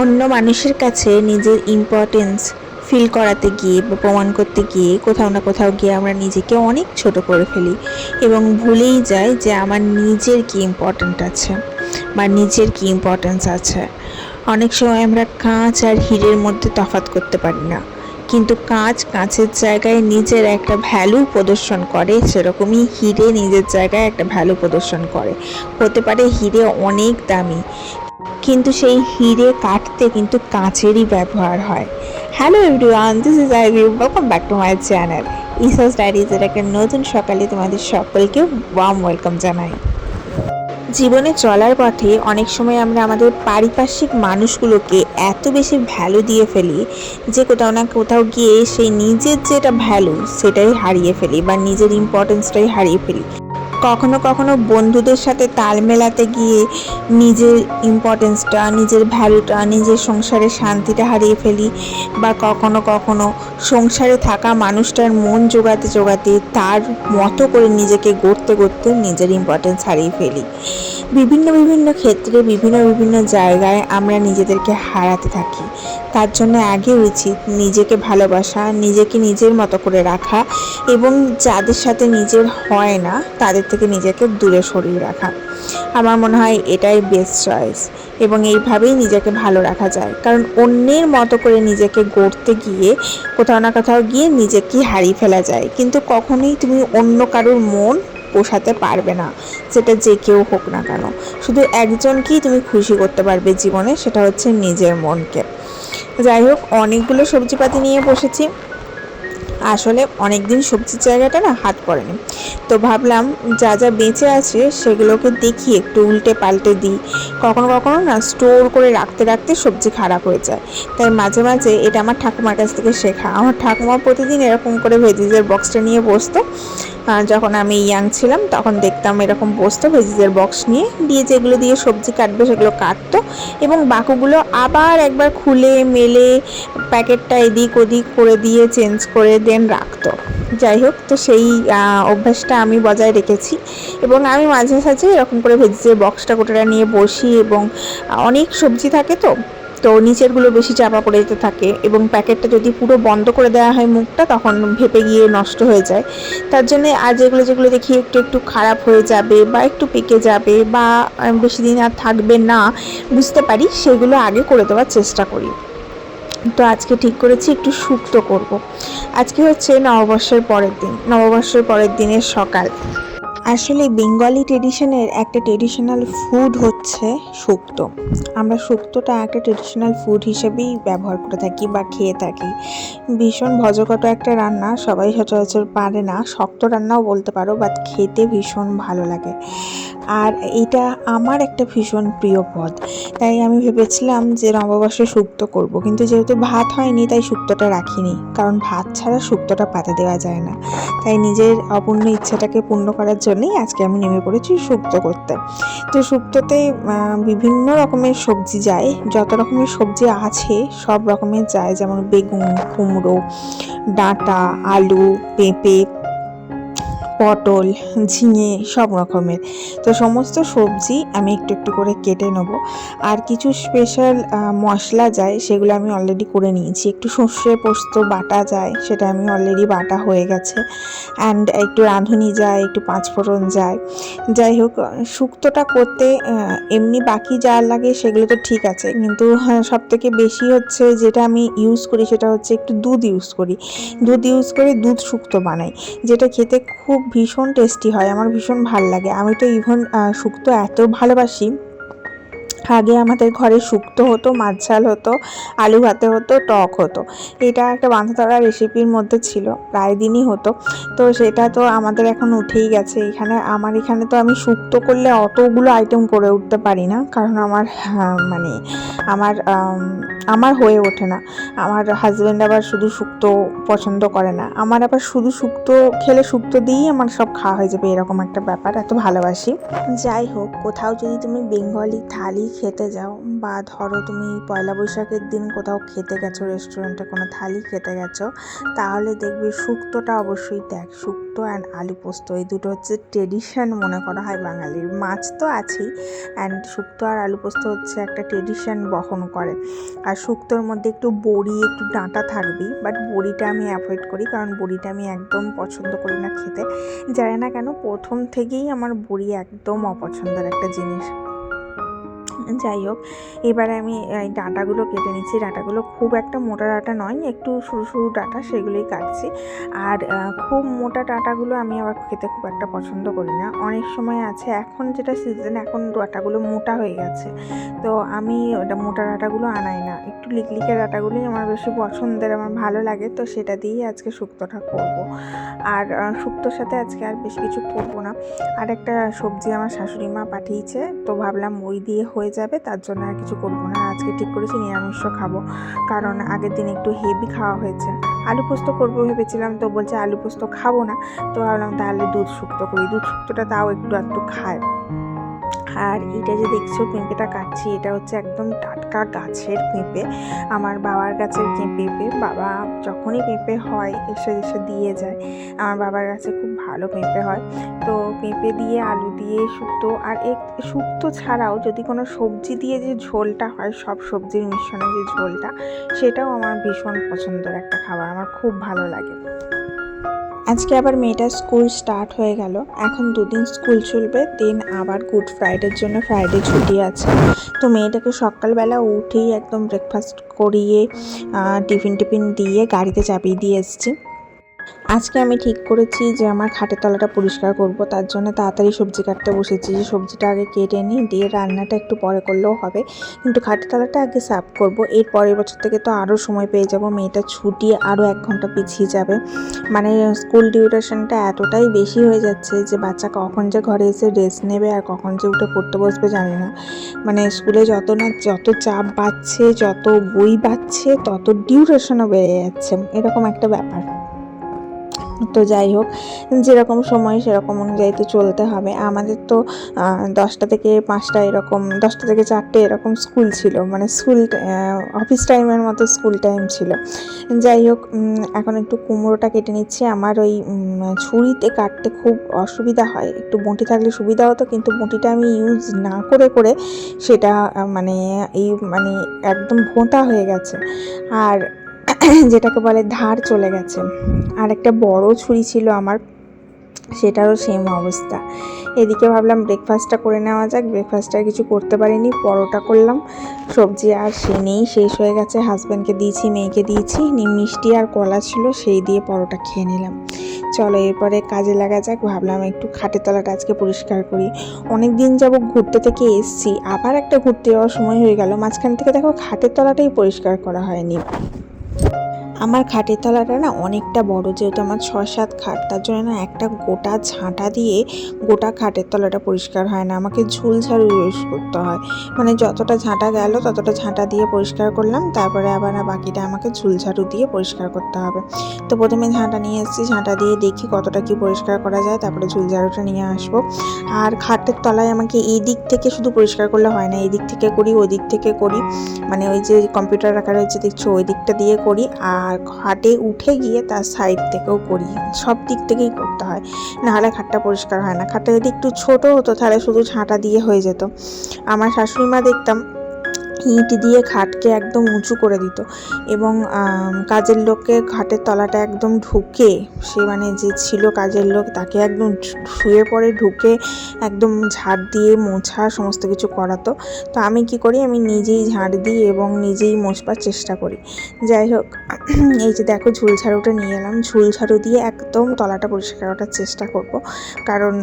অন্য মানুষের কাছে নিজের ইম্পর্টেন্স ফিল করাতে গিয়ে বা প্রমাণ করতে গিয়ে কোথাও না কোথাও গিয়ে আমরা নিজেকে অনেক ছোট করে ফেলি এবং ভুলেই যাই যে আমার নিজের কি ইম্পর্ট্যান্ট আছে বা নিজের কি ইম্পর্টেন্স আছে। অনেক সময় আমরা কাঁচ আর হীরের মধ্যে তফাৎ করতে পারি না, কিন্তু কাঁচ কাঁচের জায়গায় নিজের একটা ভ্যালু প্রদর্শন করে, সেরকমই হিরে নিজের জায়গায় একটা ভ্যালু প্রদর্শন করে। হতে পারে হিরে অনেক দামি কিন্তু সেই হিরে কাটতে কিন্তু কাঁচেরই ব্যবহার হয়। Hello everyone this is I view welcome back to my channel ইসাস ডায়েরিজের একটা নতুন সকালে তোমাদের সকলকে ওয়ার্ম ওয়েলকাম জানাই। জীবনে চলার পথে অনেক সময় আমরা আমাদের পারিপার্শ্বিক মানুষগুলোকে এত বেশি ভ্যালু দিয়ে ফেলি যে কোথাও না কোথাও গিয়ে সেই নিজের যেটা ভ্যালু সেটাই হারিয়ে ফেলি বা নিজের ইম্পর্টেন্সটাই হারিয়ে ফেলি। কখনো কখনো বন্ধুদের সাথে তাল মেলাতে গিয়ে নিজের ইম্পর্টেন্সটা নিজের ভ্যালুটা নিজের সংসারের শান্তিটা হারিয়ে ফেলি বা কখনো কখনো সংসারে থাকা মানুষটার মন জোগাতে জোগাতে তার মতো করে নিজেকে গড়তে গড়তে নিজের ইম্পর্টেন্স হারিয়ে ফেলি। বিভিন্ন বিভিন্ন ক্ষেত্রে, বিভিন্ন বিভিন্ন জায়গায় আমরা নিজেদেরকে হারাতে থাকি। তার জন্য আগে উচিত নিজেকে ভালোবাসা, নিজেকে নিজের মতো করে রাখা এবং যাদের সাথে নিজের হয় না, তাদের থেকে নিজেকে দূরে সরিয়ে রাখা। আমার মনে হয় এটাই বেস্ট চয়েস এবং এইভাবেই নিজেকে ভালো রাখা যায়। কারণ অন্যের মতো করে নিজেকে গড়তে গিয়ে, কোথাও না কোথাও গিয়ে নিজেকে হারিয়ে ফেলা যায়। কিন্তু কখনোই তুমি অন্য কারোর মন পোষাতে পারবে না, সেটা যে কেউ হোক না কেন। শুধু একজনকেই তুমি খুশি করতে পারবে জীবনে, সেটা হচ্ছে নিজের মনকে। যাই হোক, অনেকগুলো সবজিপাতি নিয়ে বসেছি। আসলে অনেক দিন সবজির জায়গাটা না হাত পড়েনি। তো ভাবলাম যা যা বেঁচে আছে সেগুলোকে দেখি, একটু উল্টে পাল্টে দিই। কখনো কখনো না স্টোর করে রাখতে রাখতে সবজি খারাপ হয়ে যায়। তাই মাঝে মাঝে এটা আমার ঠাকুমার কাছ থেকে শেখা। আমার ঠাকুমা প্রতিদিন এরকম করে ভেজিজের বক্সটা নিয়ে বসতো। যখন আমি ইয়াং ছিলাম, তখন দেখতাম এরকম বসতো ভেজিজের বক্স নিয়ে, দিয়ে যেগুলো দিয়ে সবজি কাটবে, সেগুলো কাটতো এবং বাকুগুলো আবার একবার খুলে, মেলে প্যাকেটটা এদিক ওদিক করে দিয়ে চেঞ্জ করে দেন রাখতো। যাই হোক, তো সেই অভ্যাসটা আমি বজায় রেখেছি এবং আমি মাঝে সাঝে এরকম করে ভেজিজের বক্সটা গোটাটা নিয়ে বসি এবং অনেক সবজি থাকে তো তো নিচেরগুলো বেশি চাপা পড়ে যেতে থাকে এবং প্যাকেটটা যদি পুরো বন্ধ করে দেওয়া হয় মুখটা, তখন ভেপে গিয়ে নষ্ট হয়ে যায়। তার জন্য আর যেগুলো যেগুলো দেখি একটু একটু খারাপ হয়ে যাবে বা একটু পেকে যাবে বা বেশি দিন আর থাকবে না, বুঝতে পারি, সেগুলো আগে করে দেওয়ার চেষ্টা করি। তো আজকে ঠিক করেছি, একটু শুক্তো করব। আজকে হচ্ছে নববর্ষের পরের দিন, নববর্ষের পরের দিনের সকাল। আসলে বেঙ্গলি ট্রেডিশনের একটা ট্রেডিশনাল ফুড হচ্ছে শুক্ত। আমরা শুক্তটা একটা ট্রেডিশনাল ফুড হিসেবেই ব্যবহার করে থাকি বা খেয়ে থাকি। ভীষণ ভজকট একটা রান্না, সবাই সচরাচর পারে না। শক্ত রান্নাও বলতে পারো বাট খেতে ভীষণ ভালো লাগে। আর এটা আমার একটা ভীষণ প্রিয় পদ। তাই আমি ভেবেছিলাম যে নববর্ষে শুক্তো করব, কিন্তু যেহেতু ভাত হয়নি, তাই শুক্তোটা রাখিনি। কারণ ভাত ছাড়া শুক্তোটা পাতে দেওয়া যায় না। তাই নিজের অপূর্ণ ইচ্ছাটাকে পূর্ণ করার জন্যই আজকে আমি নেমে পড়েছি শুক্তো করতে। তো শুক্তোতে বিভিন্ন রকমের সবজি যায়। যত রকমের সবজি আছে, সব রকমের যায়। যেমন বেগুন, কুমড়ো, ডাঁটা, আলু, পেঁপে পটল, ঝিঙে সব রকমের। তো সমস্ত সবজি আমি একটু একটু করে কেটে নেব। আর কিছু স্পেশাল মশলা যায়, সেগুলো আমি অলরেডি করে নিয়েছি। একটু সর্ষে পোস্ত বাটা যায়, সেটা আমি অলরেডি বাটা হয়ে গেছে। অ্যান্ড একটু রাঁধুনি যায়, একটু পাঁচফোড়ন যায়। যাই হোক, শুক্তোটা করতে এমনি বাকি যা লাগে সেগুলো তো ঠিক আছে। কিন্তু হ্যাঁ সব থেকে বেশি হচ্ছে যেটা আমি ইউজ করি সেটা হচ্ছে একটু দুধ ইউজ করি। দুধ ইউজ করে দুধ শুক্তো বানাই। যেটা খেতে খুব ভীষণ টেস্টি হয় আমার ভীষণ ভালো লাগে। আমি তো ইভেন শুক্তো এত ভালোবাসি। আগে আমাদের ঘরে শুক্তো হতো মাছ ঝাল হতো আলু ভাতে হতো টক হতো। এটা একটা বাঁধাধরা রেসিপির মধ্যে ছিল প্রায় দিনই হতো। তো সেটা তো আমাদের এখন উঠেই গেছে। এখানে আমার এখানে তো আমি শুক্তো করলে অতগুলো আইটেম করে উঠতে পারি না কারণ আমার হ্যাঁ, মানে আমার আমার হয়ে ওঠে না। আমার হাজব্যান্ড আবার শুধু শুক্তো পছন্দ করে না। আমার আবার শুধু শুক্তো খেলে শুক্তো দিয়েই আমার সব খাওয়া হয়ে যাবে এরকম একটা ব্যাপার এত ভালোবাসি। যাই হোক কোথাও যদি তুমি বেঙ্গলি থাল থালি খেতে যাও। বা ধরো তুমি পয়লা বৈশাখের দিন কোথাও খেতে গেছো রেস্টুরেন্টে কোনো থালি খেতে গেছো, তাহলে দেখবে শুক্তোটা অবশ্যই দেখ, শুক্তো অ্যান্ড আলু পোস্ত, এই দুটো হচ্ছে ট্রেডিশন মনে করা হয় বাঙালির। মাছ তো আছেই অ্যান্ড শুক্তো আর আলু পোস্ত হচ্ছে একটা ট্রেডিশন বহন করে। আর শুক্তোর মধ্যে একটু বড়ি, একটু ডাঁটা থাকবেই বাট বড়িটা আমি অ্যাভয়েড করি, কারণ বড়িটা আমি একদম পছন্দ করি না খেতে। জানি না কেন, প্রথম থেকেই আমার বড়ি একদম অপছন্দের একটা জিনিস। যাই হোক, এবারে আমি, এই ডাঁটাগুলো কেটে নিচ্ছি। ডাঁটাগুলো খুব একটা মোটা ডাঁটা নয়, একটু সরু সরু ডাঁটা, সেগুলোই কাটছি। আর খুব মোটা ডাঁটাগুলো আমি আবার খেতে খুব একটা পছন্দ করি না। অনেক সময় আছে, এখন যেটা সিজন এখন ডাঁটাগুলো মোটা হয়ে গেছে। তো আমি ওটা মোটা ডাঁটাগুলো আনাই না। একটু লিকলিকে ডাঁটাগুলোই আমার বেশি পছন্দের, আমার ভালো লাগে। তো সেটা দিয়েই আজকে শুক্তোটা করব। আর শুক্তোর সাথে আজকে আর বেশি কিছু করব না। আর একটা সবজি আমার শাশুড়ি মা পাঠিয়েছে, তো ভাবলাম ওই দিয়ে হয়ে যাবে, তার জন্য আর কিছু করব না। আজকে ঠিক করেছি, নিরামিষ খাব। কারণ আগের দিন একটু হেভি খাওয়া হয়েছে। আলু পোস্ত করব ভেবেছিলাম, তো বলছে আলু পোস্ত খাব না। তো ভাবলাম তাহলে দুধ শুক্তো করি। দুধ শুক্তটা তাও একটু একটু খায়। আর এটা যে দেখছ পেঁপেটা কাটছি, এটা হচ্ছে একদম টাটকা গাছের পেঁপে। আমার বাবার গাছের যে পেঁপে, বাবা যখনই পেঁপে হয়, এসে এসে দিয়ে যায়। আমার বাবার কাছে খুব ভালো পেঁপে হয়। তো পেঁপে দিয়ে, আলু দিয়ে শুক্তো, আর এক শুক্তো ছাড়াও যদি কোনো সবজি দিয়ে যে ঝোলটা হয়, সব সবজির মিশ্রণে যে ঝোলটা, সেটাও আমার ভীষণ পছন্দের একটা খাবার। আমার খুব ভালো লাগে। আজকে আবার মেয়েটার স্কুল স্টার্ট হয়ে গেল। এখন দুদিন স্কুল চলবে, দেন আবার গুড ফ্রাইডের জন্য ফ্রাইডে ছুটি আছে। তো মেয়েটাকে সকালবেলা উঠেই একদম ব্রেকফাস্ট করিয়ে টিফিন টিফিন দিয়ে গাড়িতে চাপিয়ে দিয়ে এসেছি। আজকে আমি ঠিক করেছি যে আমার খাটের তলাটা পরিষ্কার করব, তার জন্য তাড়াতাড়ি সবজি কাটতে বসেছি। যে সবজিটা আগে কেটে নিই, দিয়ে রান্নাটা একটু পরে করলেও হবে। কিন্তু খাটের তলাটা আগে সাফ করব। এর পরের বছর থেকে তো আরও সময় পেয়ে যাব মেয়েটার ছুটি আরও এক ঘণ্টা পিছিয়ে যাবে। মানে স্কুল ডিউরেশনটা এতটাই বেশি হয়ে যাচ্ছে যে বাচ্চা কখন যে ঘরে এসে রেস্ট নেবে আর কখন যে উঠে পড়তে বসবে জানি না। মানে স্কুলে যত না যত চাপ বাড়ছে, যত বই বাড়ছে, তত ডিউরেশনও বেড়ে যাচ্ছে। এরকম একটা ব্যাপার। তো যাই হোক, যেরকম সময় সেরকম অনুযায়ী তো চলতে হবে। আমাদের তো দশটা থেকে পাঁচটা এরকম, দশটা থেকে চারটে এরকম স্কুল ছিল। মানে স্কুল অফিস টাইমের মতো স্কুল টাইম ছিল। যাই হোক এখন একটু কুমড়োটা কেটে নিচ্ছি। আমার ওই ছুরিতে কাটতে খুব অসুবিধা হয়। একটু বঁটি থাকলে সুবিধা হতো, কিন্তু বঁটিটা আমি ইউজ না করে করে সেটা মানে এই মানে একদম ভোঁতা হয়ে গেছে। আর যেটাকে বলে ধার চলে গেছে। আর একটা বড় ছুরি ছিল আমার, সেটারও সেম অবস্থা। এদিকে ভাবলাম ব্রেকফাস্টটা করে নেওয়া যাক ব্রেকফাস্টটা কিছু করতে পারিনি, পরোটা করলাম। সবজি আর সে নেই, শেষ হয়ে গেছে হাজব্যান্ডকে দিয়েছি, মেয়েকে দিয়েছি মিষ্টি আর কলা ছিল, সেই দিয়ে পরোটা খেয়ে নিলাম। চলো এরপরে কাজে লাগা যাক, ভাবলাম একটু খাটের তলাটা আজকে পরিষ্কার করি। অনেক দিন যাব ঘুরতে থেকে এসছি, আবার একটা ঘুরতে যাওয়ার সময় হয়ে গেল, মাঝখান থেকে দেখো খাটের তলাটাই পরিষ্কার করা হয়নি। আমার খাটের তলাটা না অনেকটা বড়, যেহেতু আমার ছ সাত খাট, তার জন্য না একটা গোটা ঝাঁটা দিয়ে গোটা খাটের তলাটা পরিষ্কার হয় না। আমাকে ঝুল ঝাড়ু ইউজ করতে হয়। মানে যতটা ঝাঁটা গেল, ততটা ঝাঁটা দিয়ে পরিষ্কার করলাম, তারপরে আবার না বাকিটা আমাকে ঝুল ঝাড়ু দিয়ে পরিষ্কার করতে হবে। তো প্রথমে ঝাঁটা নিয়ে এসেছি, ঝাঁটা দিয়ে দেখি কতটা কি পরিষ্কার করা যায়, তারপরে ঝুল ঝাড়ুটা নিয়ে আসব। আর খাটের তলায় আমাকে এই দিক থেকে শুধু পরিষ্কার করলে হয় না, এই দিক থেকে করি, ওই দিক থেকে করি। মানে ওই যে কম্পিউটার রাখা রয়েছে দেখছ, ওই দিকটা দিয়ে করি। আর খাটে উঠে গিয়ে তার সাইড থেকেও করি। সব দিক থেকেই করতে হয়। নাহলে খাটটা পরিষ্কার হয় না। খাটটা যদি একটু ছোটো হতো, তাহলে শুধু ঝাঁটা দিয়ে হয়ে যেত। আমার শাশুড়ি মা দেখতাম ইট দিয়ে খাটকে একদম উঁচু করে দিত এবং কাজের লোককে খাটের তলাটা একদম ঢুকে, সে মানে যে ছিল কাজের লোক, তাকে একদম শুয়ে পড়ে, ঢুকে একদম ঝাড় দিয়ে মোছা সমস্ত কিছু করাতো। তো আমি কি করি, আমি নিজেই ঝাড় দিই এবং নিজেই মোছবার চেষ্টা করি। যাই হোক, এই যে দেখো ঝুল ঝাড়ুটা নিয়ে এলাম। ঝুল ঝাড়ু দিয়ে একদম তলাটা পরিষ্কার করার চেষ্টা করব। কারণ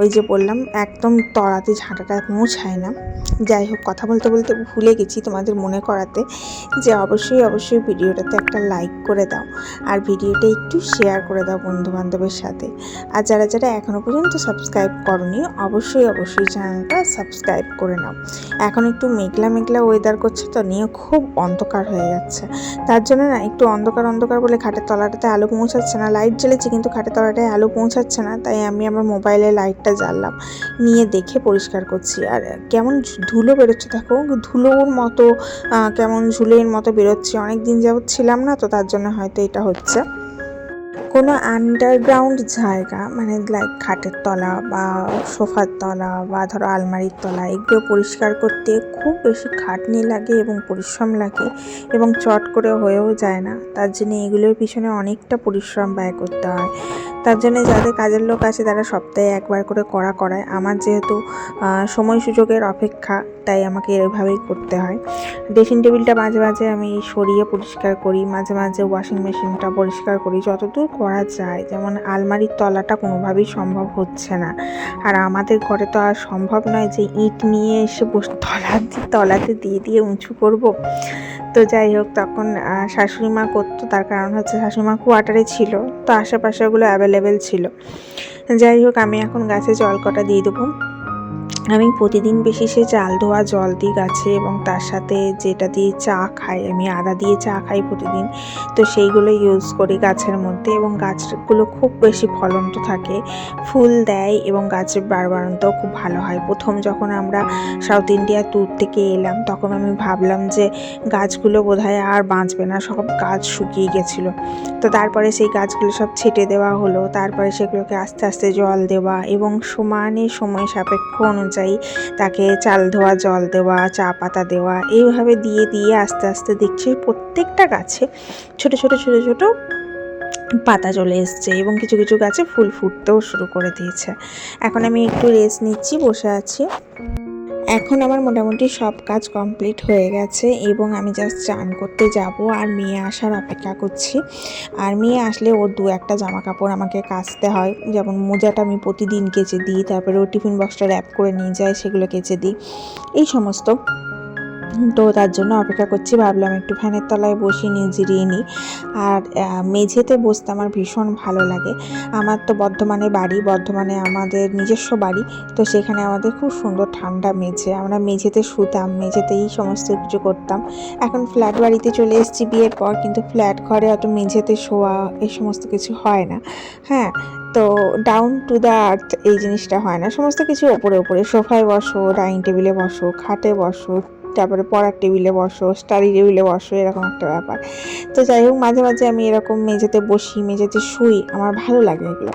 ওই যে বললাম, একদম তলাতে ঝাঁটাটা মোছায় না। যাই হোক, কথা বলতে বলতে ভুলে গেছি তোমাদের মনে করাতে, যে অবশ্যই অবশ্যই ভিডিওটাতে একটা লাইক করে দাও। আর ভিডিওটা একটু শেয়ার করে দাও বন্ধু বান্ধবের সাথে। আর যারা যারা এখনও পর্যন্ত সাবস্ক্রাইব করনি, অবশ্যই অবশ্যই চ্যানেলটা সাবস্ক্রাইব করে নাও। এখন একটু মেঘলা মেঘলা ওয়েদার করছে তো, নিয়ে খুব অন্ধকার হয়ে যাচ্ছে। তার জন্য না, একটু অন্ধকার অন্ধকার বলে খাটের তলাটাতে আলো পৌঁছাচ্ছে না। লাইট জ্বলেছে, কিন্তু খাটের তলাটায় আলো পৌঁছাচ্ছে না। তাই আমি আমার মোবাইলে লাইটটা জ্বাললাম। নিয়ে দেখে পরিষ্কার করছি। আর কেমন ধুলো বেরোচ্ছে, দেখো। ধুলোর মতো কেমন ঝুলের মতো বেরোচ্ছে। অনেক দিন যাবৎ ছিলাম না, তো তার জন্য হয়তো এটা হচ্ছে। কোনো আন্ডারগ্রাউন্ড জায়গা মানে লাইক খাটের তলা বা সোফার তলা বা ধরো আলমারির তলা, এগুলো পরিষ্কার করতে খুব বেশি খাটনি লাগে এবং পরিশ্রম লাগে এবং চট করে হয়েও যায় না। তার জন্য এগুলোর পিছনে অনেকটা পরিশ্রম ব্যয় করতে হয়। তার জন্য যাদের কাজের লোক আছে তারা সপ্তাহে একবার করে করা করায়। আমার যেহেতু সময় সুযোগের অপেক্ষা, তাই আমাকে এভাবেই করতে হয়। ড্রেসিং টেবিলটা মাঝে মাঝে আমি সরিয়ে পরিষ্কার করি, মাঝে মাঝে ওয়াশিং মেশিনটা পরিষ্কার করি। যতদূর করা যায়। যেমন আলমারির তলাটা কোনোভাবেই সম্ভব হচ্ছে না। আর আমাদের ঘরে তো আর সম্ভব নয় যে ইট নিয়ে এসে বসে, তলা তলাতে দিয়ে দিয়ে উঁচু করব। তো যাই হোক, তখন শাশুড়ি মা করতো। তার কারণ হচ্ছে শাশুড়ি মা কোয়ার্টারে ছিল, তো আশেপাশে ওগুলো অ্যাভেলেবেল ছিল। যাই হোক, আমি এখন গাছে জল কটা দিয়ে দেবো। আমি প্রতিদিন বেশি সে চাল ধোয়া, জল দিই গাছে এবং তার সাথে যেটা দিয়ে চা খাই, আমি আদা দিয়ে চা খাই প্রতিদিন। তো সেইগুলো ইউজ করি গাছের মধ্যে এবং গাছগুলো খুব বেশি ফলন্ত থাকে। ফুল দেয় এবং গাছের বাড়বাড়ন্তও খুব ভালো হয়। প্রথম যখন আমরা সাউথ ইন্ডিয়া ট্যুর থেকে এলাম, তখন আমি ভাবলাম যে গাছগুলো বোধহয় আর বাঁচবে না, সব গাছ শুকিয়ে গেছিল। তো তারপরে সেই গাছগুলো সব ছেটে দেওয়া হলো। তারপরে সেগুলোকে আস্তে আস্তে জল দেওয়া এবং সমানে সময় সাপেক্ষ অনুযায়ী তাকে চাল ধোয়া, জল দেওয়া, চা পাতা দেওয়া, এইভাবে দিয়ে দিয়ে আস্তে আস্তে দেখছি প্রত্যেকটা গাছে ছোট ছোট ছোট ছোট পাতা চলে এসছে এবং কিছু কিছু গাছে ফুল ফুটতেও শুরু করে দিয়েছে। এখন আমি একটু রেস্ট নিচ্ছি, বসে আছি। এখন আমার মোটামুটি সব কাজ কমপ্লিট হয়ে গেছে এবং আমি জাস্ট চান করতে যাব আর মেয়ে আসার অপেক্ষা করছি। আর মেয়ে আসলে ওর দু একটা জামা কাপড় আমাকে কাচতে হয়। যেমন মোজাটা আমি প্রতিদিন কেচে দিই, তারপরে ও টিফিন বক্সটা র্যাপ করে নিয়ে যাই, সেগুলো কেচে দিই। এই সমস্ত। তো তার জন্য অপেক্ষা করছি। ভাবলাম একটু ফ্যানের তলায় বসি, নিয়ে জিরিয়ে নিই। আর মেঝেতে বসতে আমার ভীষণ ভালো লাগে। আমার তো বর্ধমানে বাড়ি, বর্ধমানে আমাদের নিজস্ব বাড়ি। তো সেখানে আমাদের খুব সুন্দর ঠান্ডা মেঝে। আমরা মেঝেতে শুতাম, মেঝেতেই সমস্ত কিছু করতাম। এখন ফ্ল্যাট বাড়িতে চলে এসেছি বিয়ের পর, কিন্তু ফ্ল্যাট ঘরে অত মেঝেতে শোয়া এই সমস্ত কিছু হয় না। হ্যাঁ তো ডাউন টু দ্য আর্থ এই জিনিসটা হয় না। সমস্ত কিছু ওপরে ওপরে। সোফায় বসো, ডাইনিং টেবিলে বসো, খাটে বসো। তারপরে পড়ার টেবিলে বসো স্টাডি টেবিলে বসো, এরকম একটা ব্যাপার। তো যাই হোক, মাঝে মাঝে আমি এরকম মেঝেতে বসি, মেঝেতে শুই, আমার ভালো লাগে এগুলো।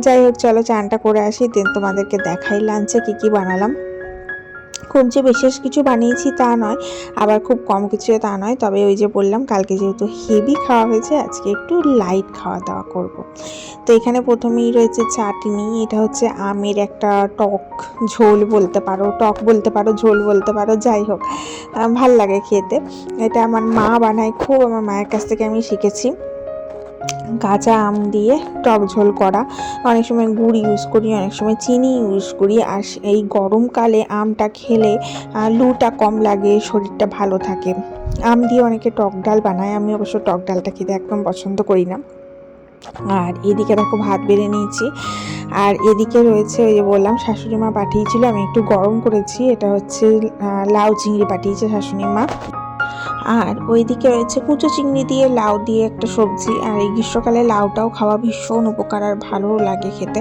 যাই হোক, চলো চানটা করে আসি, দেন তোমাদেরকে দেখাই লাঞ্চে কী কী বানালাম। খুব যে বিশেষ কিছু বানিয়েছি তা নয়, আবার খুব কম কিছু তা নয়। তবে ওই যে বললাম, কালকে যেহেতু হেভি খাওয়া হয়েছে, আজকে একটু লাইট খাওয়া দাওয়া করব। তো এখানে প্রথমেই রয়েছে চাটনি, এটা হচ্ছে আমের একটা টক ঝোল বলতে পারো, টক বলতে পারো, ঝোল বলতে পারো, যাই হোক ভালো লাগে খেতে। এটা আমার মা বানায়, খুব আমার মায়ের কাছ থেকে আমি শিখেছি। কাঁচা আম দিয়ে টক ঝোল করা। অনেক সময় গুড় ইউজ করি, অনেক সময় চিনি ইউজ করি। আর এই গরমকালে আমটা খেলে লুটা কম লাগে, শরীরটা ভালো থাকে। আম দিয়ে অনেকে টক ডাল বানায়, আমি অবশ্য টক ডালটা খেতে একদম পছন্দ করি না। আর এদিকে দেখো ভাত বেড়ে নিয়েছি। আর এদিকে রয়েছে ওই যে বললাম, শাশুড়ি মা পাঠিয়েছিল, আমি একটু গরম করেছি। এটা হচ্ছে লাউ চিংড়ি পাঠিয়েছে শাশুড়ি মা। আর ওইদিকে রয়েছে কুচো চিংড়ি দিয়ে লাউ দিয়ে একটা সবজি আর এই গ্রীষ্মকালে লাউটাও খাওয়া ভীষণ উপকার আর ভালোও লাগে খেতে।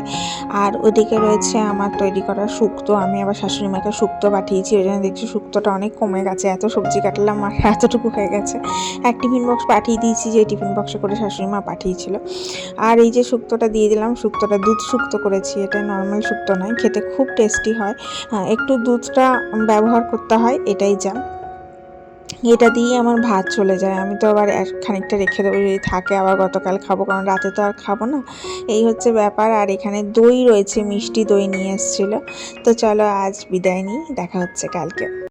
আর ওইদিকে রয়েছে আমার তৈরি করা শুক্তো আমি আবার শাশুড়ি মাকে শুক্তো পাঠিয়েছি ওই জন্য দেখছি শুক্তোটা অনেক কমে গেছে এত সবজি কাটলাম আর এতটুকু হয়ে গেছে। এক টিফিন বক্স পাঠিয়ে দিয়েছি যে টিফিন বক্সে করে শাশুড়ি মা পাঠিয়েছিল। আর এই যে শুক্তোটা দিয়ে দিলাম শুক্তোটা দুধ শুক্তো করেছি এটা নর্মাল শুক্তো নয় খেতে খুব টেস্টি হ্যাঁ, একটু দুধটা ব্যবহার করতে হয় এটাই যা। এটা দিয়েই আমার ভাত চলে যায়। আমি তো আবার খানিকটা রেখে দেবো, যদি থাকে আবার গতকাল খাব, কারণ রাতে তো আর খাব না। এই হচ্ছে ব্যাপার, আর এখানে দই রয়েছে, মিষ্টি দই নিয়ে এসেছিল। তো চলো আজ বিদায় নিই, দেখা হচ্ছে কালকে।